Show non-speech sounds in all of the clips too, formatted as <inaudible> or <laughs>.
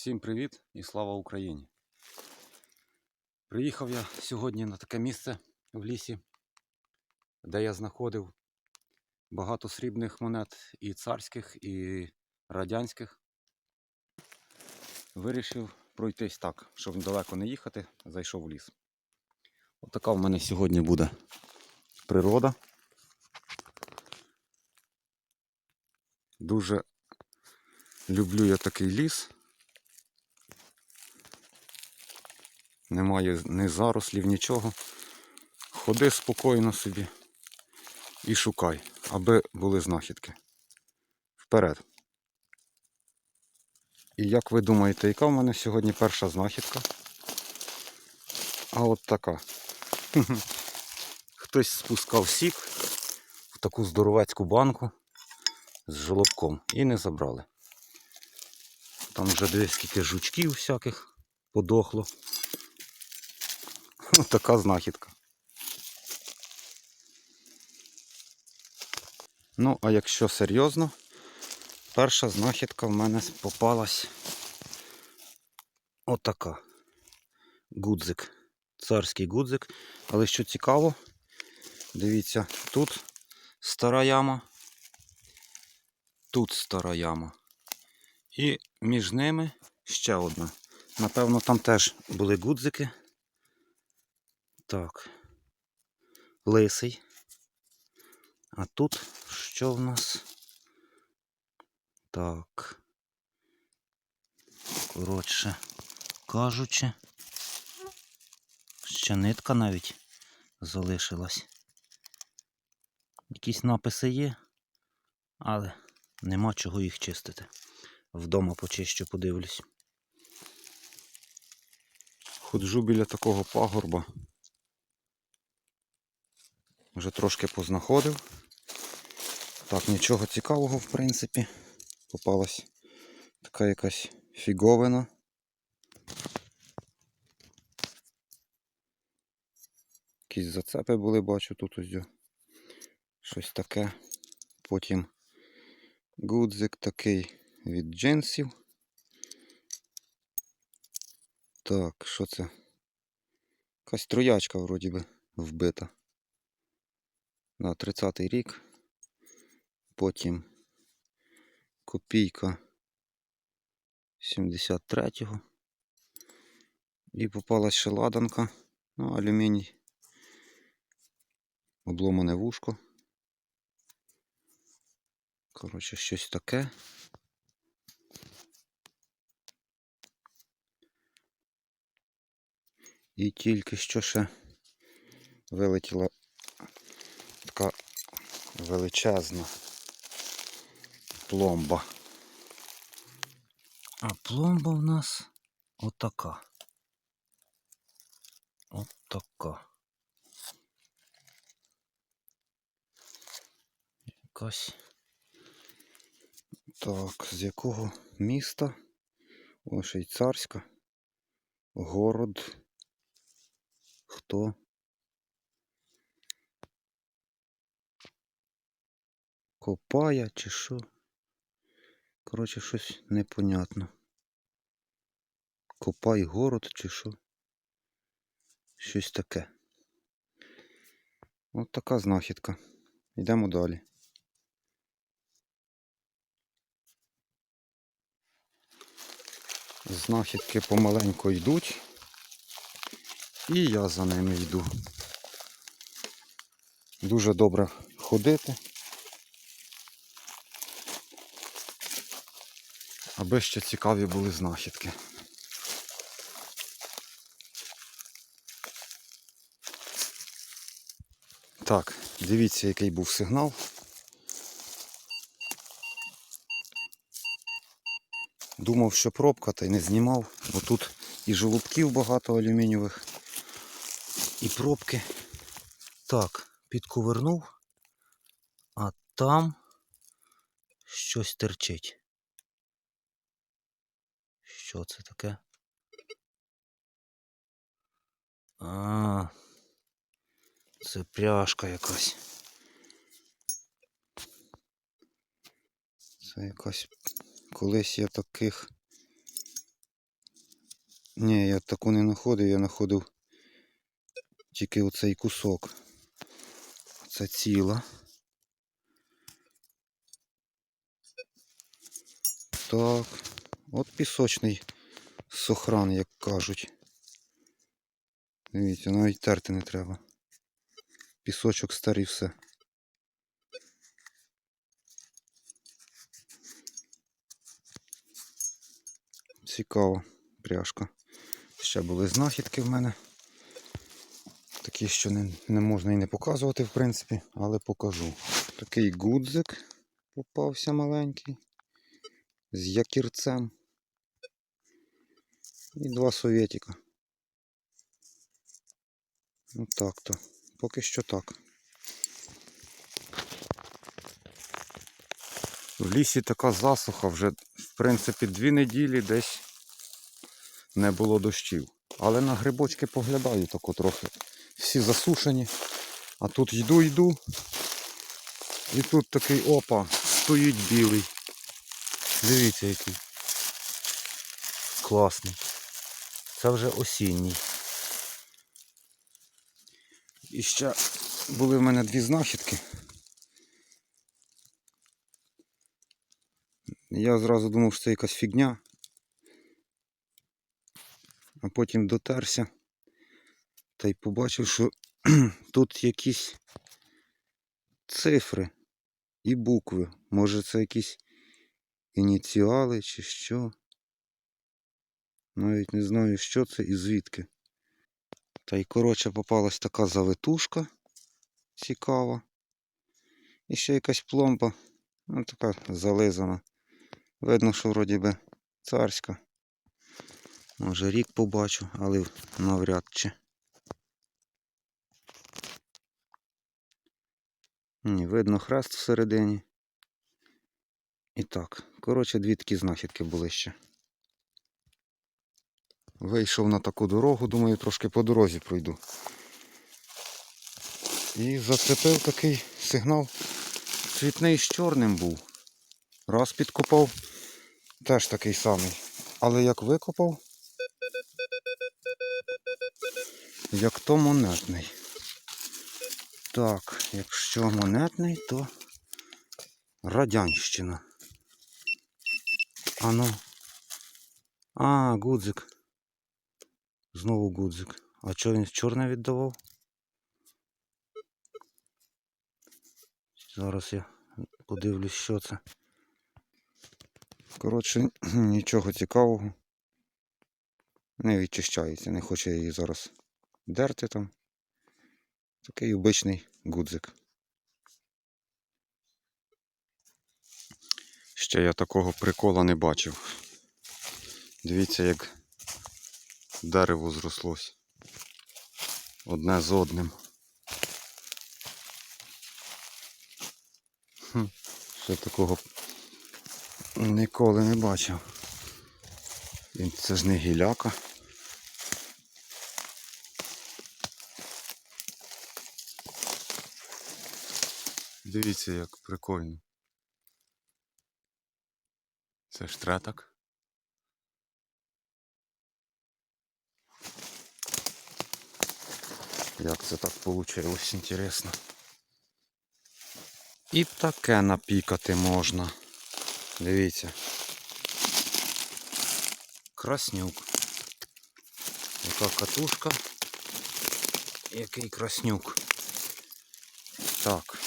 Всім привіт і слава Україні! Приїхав я сьогодні на таке місце в лісі, де я знаходив багато срібних монет і царських, і радянських. Вирішив пройтись так, щоб далеко не їхати, зайшов в ліс. Отака в мене сьогодні буде природа. Дуже люблю я такий ліс. Немає ні зарослів, нічого. Ходи спокійно собі і шукай, аби були знахідки. Вперед. І як ви думаєте, яка в мене сьогодні перша знахідка? А от така. <laughs> Хтось спускав сік в таку здоровецьку банку з жолобком і не забрали. Там вже десь скільки жучків всяких подохло. Ось <laughs> така знахідка. Ну, а якщо серйозно, перша знахідка в мене попалась отака. Гудзик. Царський гудзик. Але що цікаво, дивіться, тут стара яма, тут стара яма. І між ними ще одна. Напевно, там теж були гудзики. Так. Лисий. А тут що в нас? Так. Коротше кажучи. Ще нитка навіть залишилась. Якісь написи є, але нема чого їх чистити. Вдома почищу, подивлюсь. Ходжу біля такого пагорба. Вже трошки познаходив. Так, нічого цікавого, в принципі. Попалась така якась фіговина. Якісь зацепи були, бачу тут ось. Щось таке. Потім гудзик такий від джинсів. Так, що це? Якась троячка вроді би вбита. На 30-й рік. Потім копійка 73-го. І попалась ще ладанка. Ну, алюміній. Обломане вушко. Коротше, щось таке. І тільки що ще вилетіла величезна пломба. А пломба в нас отака. Отака. Якась. Так, з якого міста? О, швейцарська. Город. Хто? Копає чи що? Коротше, щось непонятно. Копай город чи що? Щось таке. От така знахідка. Йдемо далі. Знахідки помаленьку йдуть. І я за ними йду. Дуже добре ходити. Аби ще цікаві були знахідки. Так, дивіться, який був сигнал. Думав, що пробка, та й не знімав, бо тут і жолобків багато алюмінієвих, і пробки. Так, підковернув, а там щось терчить. Що це таке? А, це пряжка якась. Це якась. Колись я таких Ні, я таку не знаходив, я знаходив тільки оцей кусок. Це ціла. Так. От пісочний сохран, як кажуть. Дивіться, навіть терти не треба. Пісочок старий все. Цікава пряжка. Ще були знахідки в мене. Такі, що не, не можна і не показувати, в принципі, але покажу. Такий гудзик попався маленький. З якірцем. І два совєтіка. Ну так то. Поки що так. В лісі така засуха вже, в принципі, дві неділі десь не було дощів. Але на грибочки поглядаю тако трохи. Всі засушені. А тут йду, йду. І тут такий опа, стоїть білий. Дивіться який. Класний. Це вже осінній. І ще були в мене дві знахідки. Я зразу думав, що це якась фігня. А потім дотерся та й побачив, що <clears throat> тут якісь цифри і букви. Може це якісь ініціали чи що. Навіть не знаю, що це і звідки. Та й коротше попалась така завитушка цікава. І ще якась пломба. Ну така зализана. Видно, що вроді би царська. Може рік побачу, але навряд чи. Ні, видно хрест всередині. І так, коротше, дві такі знахідки були ще. Вийшов на таку дорогу, думаю, трошки по дорозі пройду. І зацепив такий сигнал. Цвітний з чорним був. Раз підкопав, теж такий самий. Але як викопав, як то монетний. Так, якщо монетний, то радянщина. Ану. А, гудзик. Знову гудзик. А що він чорне віддавав? Зараз я подивлюсь, що це. Коротше, <clears throat> нічого цікавого. Не відчищається, не хоче її зараз дерти там. Такий обичний гудзик. Ще я такого прикола не бачив. Дивіться, як дерево зрослось. Одне з одним. Ще такого ніколи не бачив. І Це ж не гіляка. Дивіться, як прикольно. Це штраток. Як це так вийшло, інтересно. І таке напікати можна. Дивіться. Краснюк. Яка катушка. Який краснюк. Так.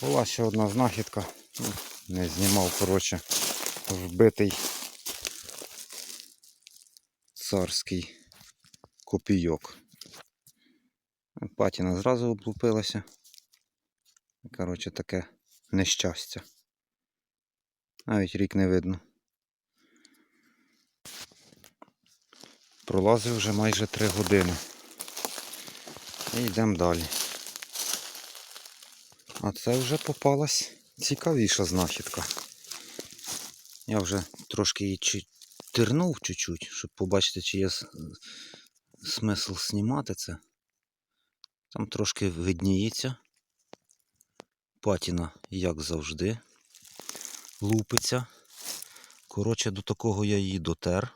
Була ще одна знахідка. Ну, Не знімав, коротше, вбитий царський копійок. Патіна зразу облупилася. Коротше, таке нещастя. Навіть рік не видно. Пролазив вже майже 3 години. І йдемо далі. А це вже попалась цікавіша знахідка. Я вже трошки її тирнув чуть-чуть, щоб побачити, чи є смисл знімати це. Там трошки видніється. Патіна, як завжди, лупиться. Коротше, до такого я її дотер.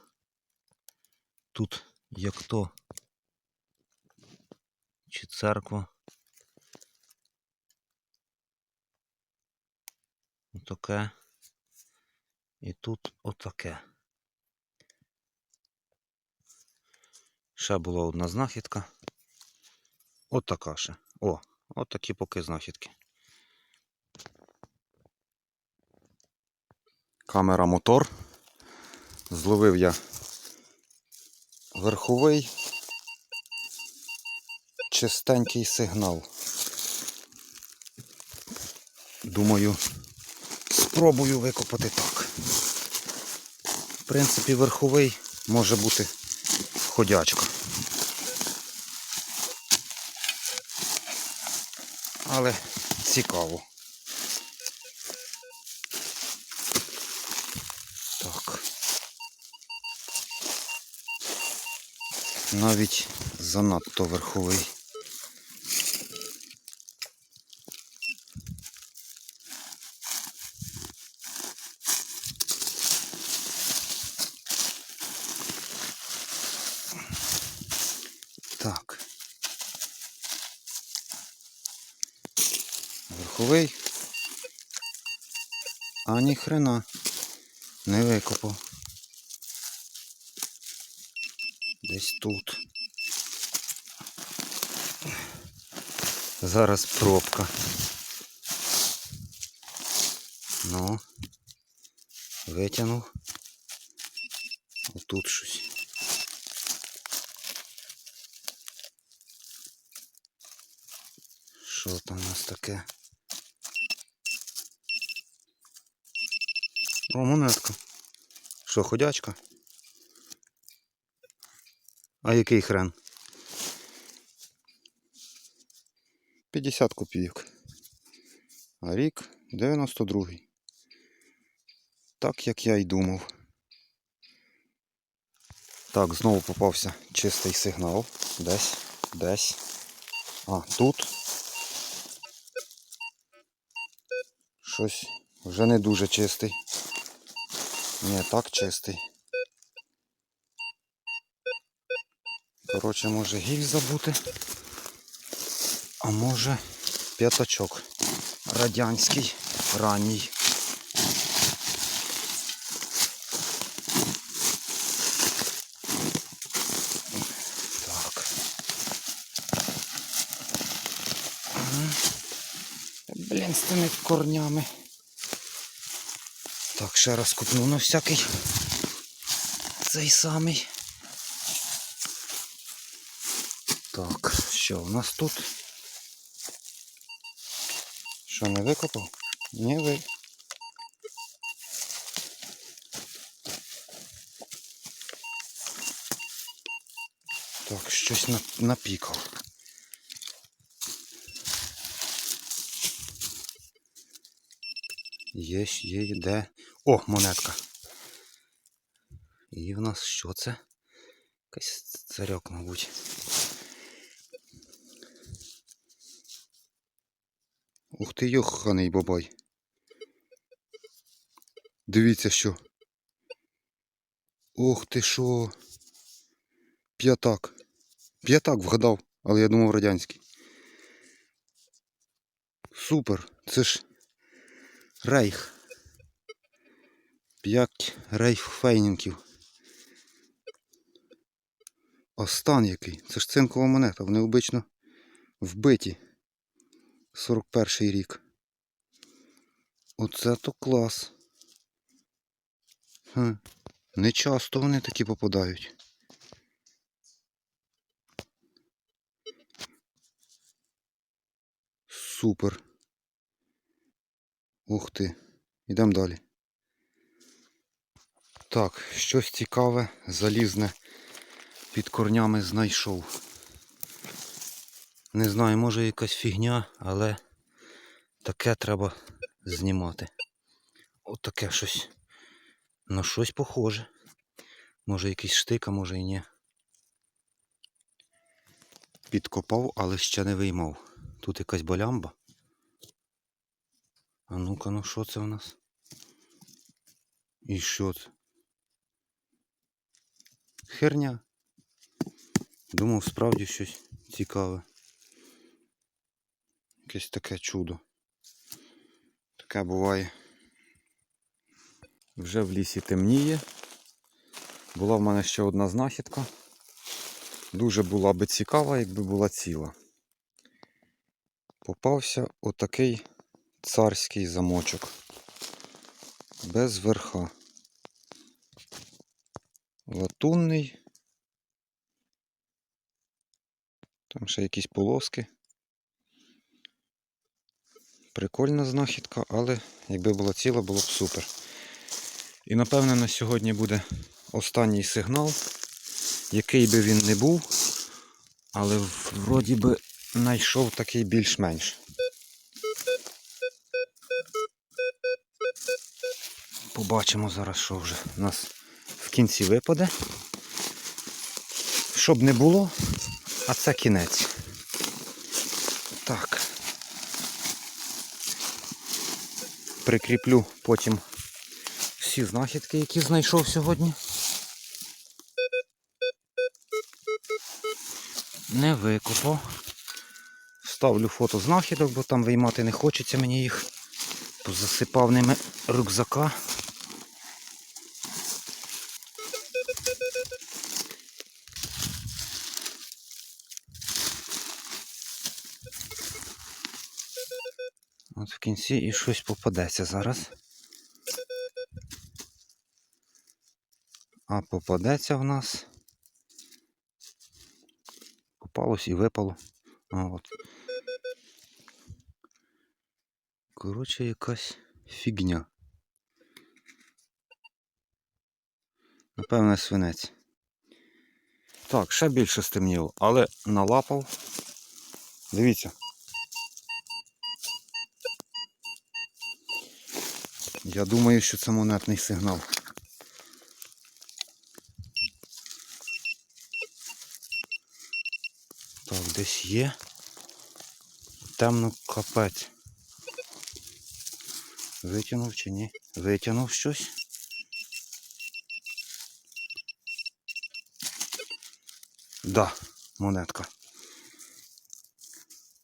тут як то. Чи церква. Отаке. І тут отаке. Ще була одна знахідка. Отака ще. О, от такі поки знахідки. Камера мотор. Зловив я верховий чистенький сигнал. Думаю, спробую викопати так. В принципі, верховий може бути ходячка. Але цікаво. Так. Навіть занадто верховий. Так. Верховий. А ні хрена. Не викопав. Десь тут. Зараз пробка. Ну. Витягнув. Отут щось. Що там у нас таке? О, монетка. Що, ходячка? А який хрен? 50 копійок. А рік 92-й. Так як я й думав. Так, знову попався чистий сигнал. Десь, десь. А, тут. Щось вже не дуже чистий. Ні, так чистий. Коротше, може гільза бути. А може п'ятачок радянський, ранній. Так. Блін, з тими корнями. Так, ще раз купну на всякий. Цей самий. Так, що у нас тут? Що, не викопав? Не ви. Так, щось на- напікав. Є, є, де. О, монетка. І в нас що це? Якийсь царьок, мабуть. Ух ти, йоханий бабай. Дивіться що. Ох ти що. П'ятак. П'ятак вгадав, але я думав радянський. Супер. Це ж рейх. П'ять рейхфейнінків. А стан який? Це ж цинкова монета. Вони обично вбиті. 41 рік. Оце то клас. Хм. Не часто вони такі попадають. Супер. Ух ти. Йдемо далі. Так, щось цікаве, залізне під корнями знайшов. Не знаю, може якась фігня, але таке треба знімати. От таке щось. На щось похоже. Може якийсь штик, а може і ні. Підкопав, але ще не виймав. Тут якась болямба. А ну-ка, ну що це у нас? І що це? Херня. Думав, справді щось цікаве. Якесь таке чудо. Таке буває. Вже в лісі темніє. Була в мене ще одна знахідка. Дуже була би цікава, якби була ціла. Попався отакий царський замочок. Без верха. Латунний. Там ще якісь полоски. Прикольна знахідка, але якби була ціла, було б супер. І напевне на сьогодні буде останній сигнал, який би він не був, але вроді би знайшов такий більш-менш. Побачимо зараз, що вже у нас в кінці випаде. Щоб не було, а це кінець. Так. Прикріплю потім всі знахідки, які знайшов сьогодні. Не викопав. Ставлю фото знахідок, бо там виймати не хочеться мені їх. Позасипав ними рюкзака. Кінці і щось попадеться зараз. А попадеться в нас. Попалось і випало. А от. Коротше, якась фігня. Напевне, свинець. Так, ще більше стемніло, але налапав. Дивіться. Я думаю, що це монетний сигнал. Так, десь є. Темно капець. Витягнув чи ні? Витягнув щось. Да, монетка.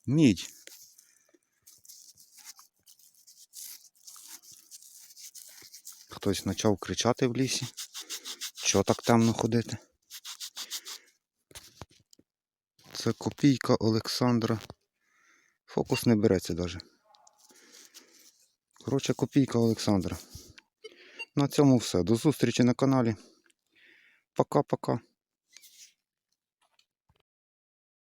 Мідь. Хтось почав кричати в лісі. Що так темно ходити? Це копійка Олександра. Фокус не береться навіть. Коротше, копійка Олександра. На цьому все. До зустрічі на каналі. Пока-пока.